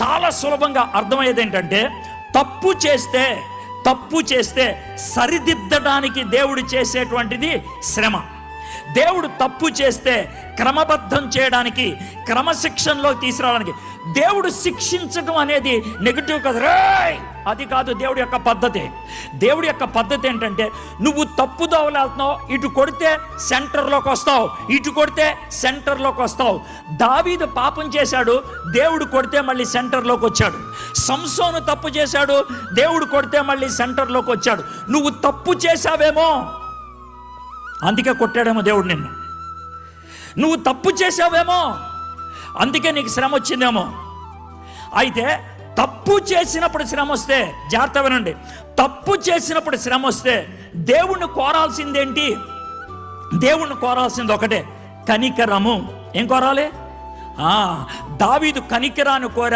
చాలా సులభంగా అర్థమయ్యేది ఏంటంటే తప్పు చేస్తే తప్పు చేస్తే సరిదిద్దడానికి దేవుడు చేసేటువంటిది శ్రమ. దేవుడు తప్పు చేస్తే క్రమబద్ధం చేయడానికి క్రమశిక్షణలో తీసుకురావడానికి దేవుడు శిక్షించడం అనేది నెగిటివ్ కదా. అది కాదు దేవుడి యొక్క పద్ధతి. దేవుడి యొక్క పద్ధతి ఏంటంటే నువ్వు తప్పు దోవలేస్తున్నావు ఇటు కొడితే సెంటర్లోకి వస్తావు ఇటు కొడితే సెంటర్లోకి వస్తావు. దావీదు పాపం చేశాడు దేవుడు కొడితే మళ్ళీ సెంటర్లోకి వచ్చాడు. సంసోను తప్పు చేశాడు దేవుడు కొడితే మళ్ళీ సెంటర్లోకి వచ్చాడు. నువ్వు తప్పు చేశావేమో? అందుకే కొట్టాడేమో దేవుడు నిన్ను. నువ్వు తప్పు చేసావేమో అందుకే నీకు శ్రమ వచ్చిందేమో. అయితే తప్పు చేసినప్పుడు శ్రమ వస్తే జాగ్రత్త వినండి. తప్పు చేసినప్పుడు శ్రమ వస్తే దేవుణ్ణి కోరాల్సిందేంటి? దేవుణ్ణి కోరాల్సింది ఒకటే కనికరము. ఏం కోరాలి? ఆ, దావీదు కనికరాన్ని కోరా